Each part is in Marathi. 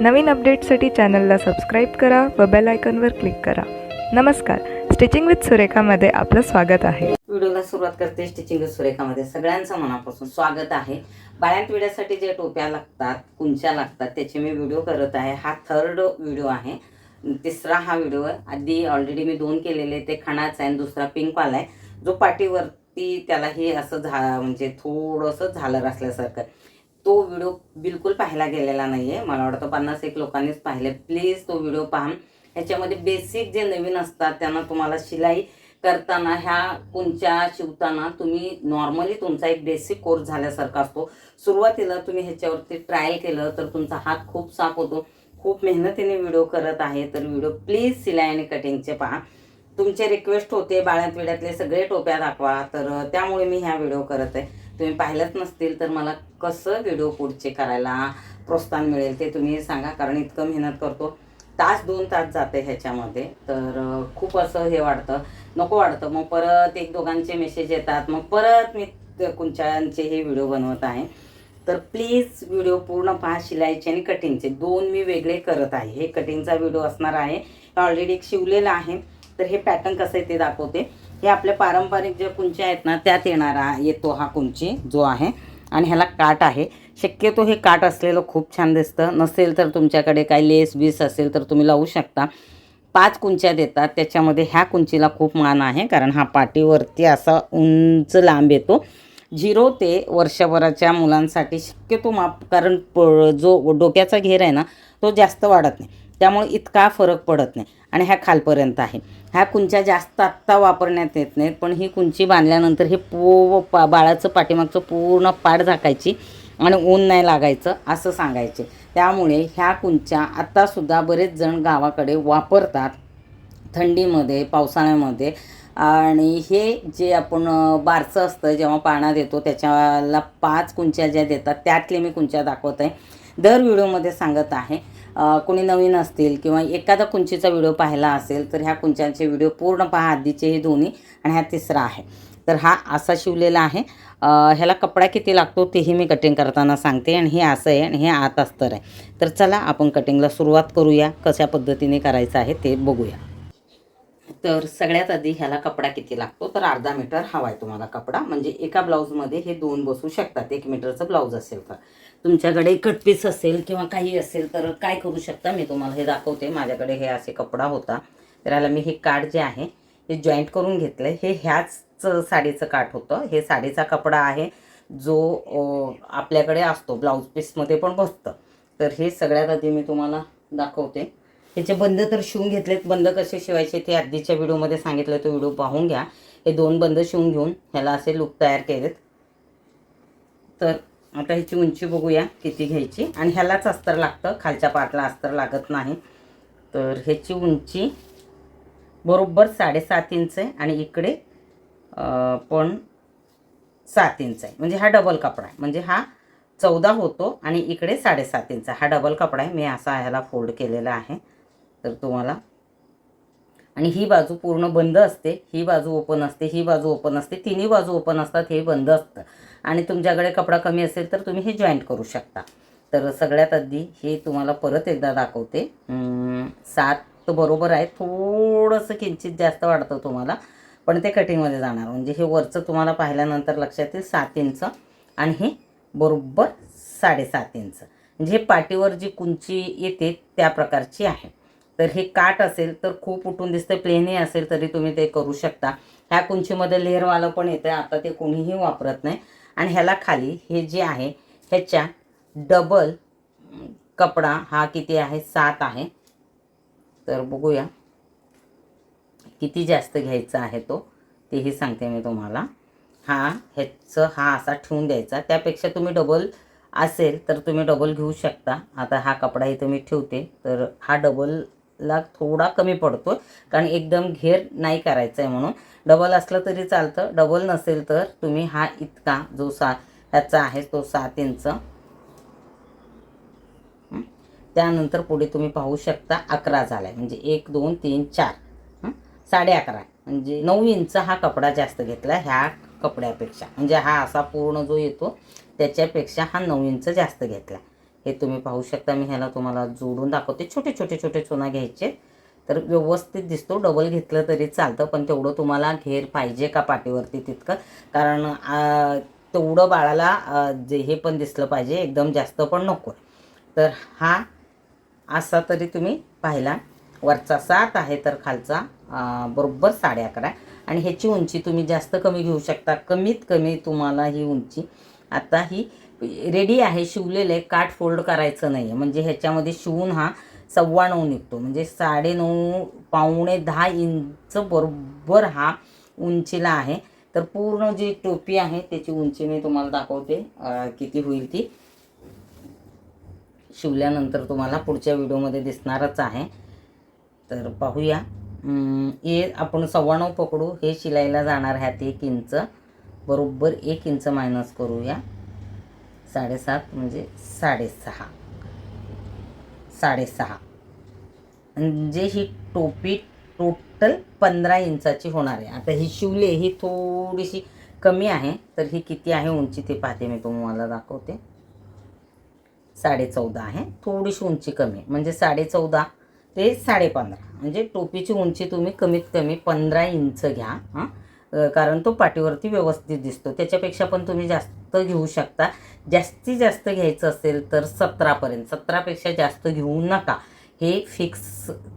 नवीन अपडेटसाठी चॅनलला सबस्क्राईब करा व बेल आयकॉनवर क्लिक करा. नमस्कार. स्टिचिंग विथ सुरेखामध्ये आपलं स्वागत आहे. व्हिडिओला सुरुवात करते स्टिचिंग विथ सुरेखामध्ये सगळ्यांचं मनापासून स्वागत आहे. बाळ्यांत विड्यासाठी जे टोप्या लागतात कुंच्या लागतात त्याचे मी व्हिडिओ करत आहे. हा थर्ड व्हिडिओ आहे. तिसरा हा व्हिडिओ आहे. आधी ऑलरेडी मी दोन केलेले ते खणाचा आहे आणि दुसरा पिंकवाला आहे. जो पाठीवरती त्याला हे असं झा म्हणजे थोडंसं झालर असल्यासारखं. तो व्हिडिओ बिलकुल पाहायला गेलेला नाही आहे मला वाटतं पन्नास एक लोकांनीच पाहिले. प्लीज तो व्हिडिओ पहा. ह्याच्यामध्ये बेसिक जे नवीन असतात त्यांना तुम्हाला शिलाई करताना ह्या कुंच्या शिवताना तुम्ही नॉर्मली तुमचा एक बेसिक कोर्स झाल्यासारखा असतो. सुरुवातीला तुम्ही ह्याच्यावरती ट्रायल केलं तर तुमचा हात खूप साफ होतो. खूप मेहनतीने व्हिडिओ करत आहे तर व्हिडिओ प्लीज सिलाई आणि कटिंगचे पहा. तुमचे रिक्वेस्ट होते बाळ्यात विड्यातले सगळे टोप्या दाखवा तर त्यामुळे मी ह्या व्हिडिओ करत आहे. तुम्ही पाहिलंच नसतील तर मला कसं व्हिडिओ पुढचे करायला प्रोत्साहन मिळेल ते तुम्ही सांगा कारण इतकं मेहनत करतो. तास दोन तास जाते ह्याच्यामध्ये. तर खूप असं हे वाटतं नको वाटतं मग परत एक दोघांचे मेसेज येतात. मग परत मी कुंचांचे हे व्हिडिओ बनवत आहे. तर प्लीज व्हिडिओ पूर्ण पहा शिलाईचे आणि कटिंगचे दोन मी वेगळे करत आहे. हे कटिंगचा व्हिडिओ असणार आहे. ऑलरेडी एक शिवलेला आहे. तर हे पॅटर्न कसं आहे ते दाखवते. हे आपल्या पारंपरिक ज्या कुंच्या आहेत ना त्यात येणारा येतो हा कुंची जो आहे. आणि ह्याला काट आहे. शक्यतो हे काट असलेलं खूप छान दिसतं. नसेल तर तुमच्याकडे काही लेस बीस असेल तर तुम्ही लावू शकता. पाच कुंच्या देतात. त्याच्यामध्ये ह्या कुंचीला खूप मान आहे कारण हा पाठीवरती असा उंच लांब येतो. झिरो ते वर्षभराच्या मुलांसाठी शक्यतो माप कारण प जो डोक्याचा घेर आहे ना तो जास्त वाढत नाही. त्यामुळे इतका फरक पडत नाही. आणि ह्या खालपर्यंत आहे. ह्या कुंच्या जास्त आत्ता वापरण्यात येत नाहीत पण ही कुंची बांधल्यानंतर हे पो पा बाळाचं पाठीमागचं पूर्ण पाठ झाकायची आणि ऊन नाही लागायचं असं सांगायचे. त्यामुळे ह्या कुंच्या आत्तासुद्धा बरेच जण गावाकडे वापरतात थंडीमध्ये पावसाळ्यामध्ये. आणि हे जे आपण बारसं असतं जेव्हा पाळणा देतो त्याच्याला पाच कुंच्या ज्या देतात त्यातले मी कुंच्या दाखवत आहे दर व्हिडिओमध्ये सांगत आहे कोणी नवीन असतील किंवा एखादा कुंचीचा व्हिडिओ पाहिला असेल तर ह्या कुंच्यांचे व्हिडिओ पूर्ण पहा. आधीचे हे दोन्ही आणि हा तिसरा आहे. तर हा असा शिवलेला आहे. ह्याला कपडा किती लागतो तेही मी कटिंग करताना सांगते आणि हे असं आहे आणि हे आत अस्तर आहे. तर चला आपण कटिंगला सुरुवात करूया. कशा पद्धतीने करायचं आहे ते बघूया. तर सगळ्यात आधी ह्याला कपडा किती लागतो? तर अर्धा मीटर हवा आहे तुम्हाला कपडा. म्हणजे एका ब्लाऊजमध्ये हे दोन बसू शकतात. एक मीटरचं ब्लाऊज असेल तर. तुमच्याकडे कट पीस असेल किंवा काही असेल तर काय करू शकता? मी तुम्हाला हे दाखवते. माझ्याकडे हे असे कपडा होता. तर ह्याला मी हे काठ जे आहे हे जॉईंट करून घेतलं हे ह्याच साडीचं काठ होतं. हे साडीचा कपडा आहे जो आपल्याकडे असतो. ब्लाऊज पीसमध्ये पण बसतं. तर हे सगळ्यात आधी मी तुम्हाला दाखवते. ह्याचे बंद तर शिवून घेतलेत. बंद कसे शिवायचे ते आधीच्या व्हिडिओमध्ये सांगितलं. तो व्हिडिओ पाहून घ्या. हे दोन बंद शिवून घेऊन ह्याला असे लूक तयार केलेत. तर आता ह्याची उंची बघूया किती घ्यायची. आणि ह्यालाच अस्तर लागतं. खालच्या पार्टला अस्तर लागत नाही. तर ह्याची उंची बरोबर साडेसात इंच आहे आणि इकडे पण सात इंच आहे. म्हणजे हा डबल कपडा आहे. म्हणजे हा चौदा होतो आणि इकडे साडेसात इंच हा डबल कपडा आहे. मी असा ह्याला फोल्ड केलेला आहे. तर तुम्हाला. आणि ही बाजू पूर्ण बंद असते ही बाजू ओपन असते ही बाजू ओपन असते तिन्ही बाजू ओपन असतात हे बंद असतं. आणि तुमच्याकडे कपडा कमी असेल तर तुम्ही हे जॉईंट करू शकता. तर सगळ्यात आधी हे तुम्हाला परत एकदा दाखवते. सात तर बरोबर आहे थोडंसं किंचित जास्त वाढतं तुम्हाला पण ते कटिंगमध्ये जाणार. म्हणजे हे वरचं तुम्हाला पाहिल्यानंतर लक्षात येईल सात इंच आणि हे बरोबर साडेसात इंच म्हणजे हे पाठीवर जी कुंची येते त्या प्रकारची आहे. तर हे काट असेल तर खूप उठून दिसतं प्लेनही असेल तरी तुम्ही ते करू शकता. ह्या कुंचीमध्ये लेअरवालं पण येतं आता ते कोणीही वापरत नाही. आणि ह्याला खाली हे जे आहे ह्याच्या डबल कपडा हा किती आहे? सात आहे. तर बघूया. किती जास्त घ्यायचा आहे तो तेही सांगते मी तुम्हाला. हा ह्याचं हा असा ठेवून द्यायचा. त्यापेक्षा तुम्ही डबल असेल तर तुम्ही डबल घेऊ शकता. आता हा कपडा इथं मी ठेवते. तर हा डबल ला थोडा कमी पडतो. कारण एकदम घेर नाही करायचा आहे म्हणून. डबल असलं तरी चालतं. डबल नसेल तर तुम्ही हा इतका जो सा ह्याचा आहे तो सात इंच. त्यानंतर पुढे तुम्ही पाहू शकता अकरा झाला आहे म्हणजे एक दोन तीन चार. साडे अकरा. म्हणजे नऊ इंच हा कपडा जास्त घेतला ह्या कपड्यापेक्षा. म्हणजे हा असा पूर्ण जो येतो त्याच्यापेक्षा हा नऊ इंच जास्त घेतला हे तुम्ही पाहू शकता. मी ह्याला तुम्हाला जोडून दाखवते. छोटे छोटे छोटे चुना घ्यायचे. तर व्यवस्थित दिसतो. डबल घेतलं तरी चालतं पण तेवढं तुम्हाला घेर पाहिजे का पाठीवरती तितकं? कारण तेवढं बाळाला जे हे पण दिसलं पाहिजे. एकदम जास्त पण नको. तर हा असा तरी तुम्ही पाहिला. वरचा सात आहे तर खालचा बरोबर साडे अकरा. आणि ह्याची उंची तुम्ही जास्त कमी घेऊ शकता. कमीत कमी तुम्हाला ही उंची. आता ही रेडी आहे शिवलेलं आहे काठ फोल्ड करायचं नाही आहे म्हणजे ह्याच्यामध्ये शिवून हा सव्वा नऊ निघतो. म्हणजे साडे नऊ पावणे दहा इंच बरोबर हा उंचीला आहे. तर पूर्ण जी टोपी आहे त्याची उंची मी तुम्हाला दाखवते किती होईल ती. शिवल्यानंतर तुम्हाला पुढच्या व्हिडिओमध्ये दिसणारच आहे. तर पाहूया. हे आपण सव्वा नऊ पकडू. हे शिलाईला जाणार ह्यात एक इंच. बरोबर एक इंच मायनस करूया. साडेसात म्हणजे साडेसहा. साडेसहा. म्हणजे ही टोपी टोटल पंधरा इंचाची होणार आहे. आता ही शिवले ही थोडीशी कमी आहे तर ही किती आहे उंची ते पाहते मी तुम्हाला दाखवते. साडे चौदा आहे थोडीशी उंची कमी. आहे. म्हणजे साडे चौदा ते साडे पंधरा म्हणजे टोपीची उंची तुम्ही कमीत कमी पंधरा इंच घ्या हां. कारण तो पाठीवरती व्यवस्थित दिसतो. त्याच्यापेक्षा पण तुम्ही जास्त घेऊ शकता. जास्तीत जास्त घ्यायचं असेल तर सतरापर्यंत सतरापेक्षा जास्त घेऊ नका. हे फिक्स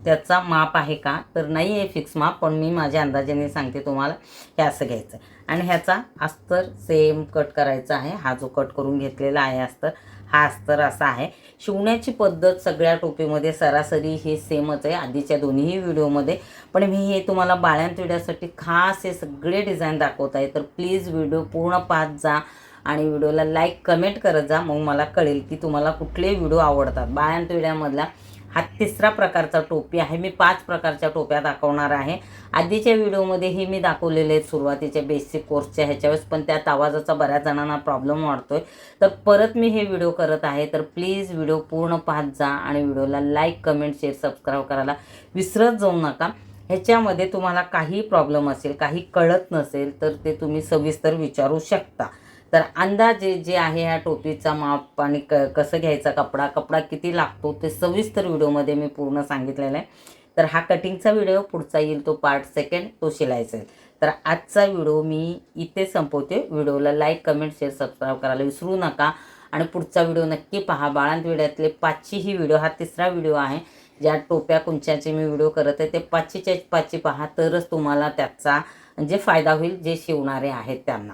त्याचा माप आहे का? तर नाही आहे फिक्स माप पण मी माझ्या अंदाजाने सांगते तुम्हाला हे असं घ्यायचं आहे. आणि ह्याचा अस्तर सेम कट करायचा आहे. हा जो कट करून घेतलेला आहे अस्तर हा अस्तर असा आहे. शिवण्याची पद्धत सगळ्या टोपीमध्ये सरासरी हे सेमच आहे आधीच्या दोन्ही व्हिडिओमध्ये. पण मी हे तुम्हाला बाळ्यांत विड्यासाठी खास हे सगळे डिझाईन दाखवत आहे. तर प्लीज व्हिडिओ पूर्ण पाहत जा. आणि व्हिडिओला लाईक कमेंट करत जा. मग मला कळेल की तुम्हाला कुठले व्हिडिओ आवडतात. बाळ्यांत विड्यामधला हा तिसरा प्रकारचा टोपी आहे. मी पाच प्रकारच्या टोप्या दाखवणार आहे. आधीच्या व्हिडिओमध्येही मी दाखवलेले आहेत. सुरुवातीच्या बेसिक कोर्सच्या ह्याच्यावेळेस पण त्यात आवाजाचा बऱ्याच जणांना प्रॉब्लेम वाटतोय तर परत मी हे व्हिडिओ करत आहे. तर प्लीज व्हिडिओ पूर्ण पाहत जा आणि व्हिडिओला लाईक कमेंट शेअर सबस्क्राईब करायला विसरत जाऊ नका. ह्याच्यामध्ये तुम्हाला काही प्रॉब्लेम असेल काही कळत नसेल तर ते तुम्ही सविस्तर विचारू शकता. तर अंदाजे जे आहे ह्या टोपीचा माप आणि क कसं घ्यायचा कपडा कपडा किती लागतो ते सविस्तर व्हिडिओमध्ये मी पूर्ण सांगितलेलं आहे. तर हा कटिंगचा व्हिडिओ पुढचा येईल तो पार्ट सेकंड तो शिलायचा आहे तर आजचा व्हिडिओ मी इथे संपवते. व्हिडिओला लाईक कमेंट शेअर सबस्क्राईब करायला विसरू नका. आणि पुढचा व्हिडिओ नक्की पहा. बाळांत व्हिडिओतले पाचशेही व्हिडिओ हा तिसरा व्हिडिओ आहे. ज्या टोप्या कुंच्याचे मी व्हिडिओ करत आहे ते पाचशेच्या पाचशे पहा. तरच तुम्हाला त्याचा म्हणजे फायदा होईल जे शिवणारे आहेत त्यांना.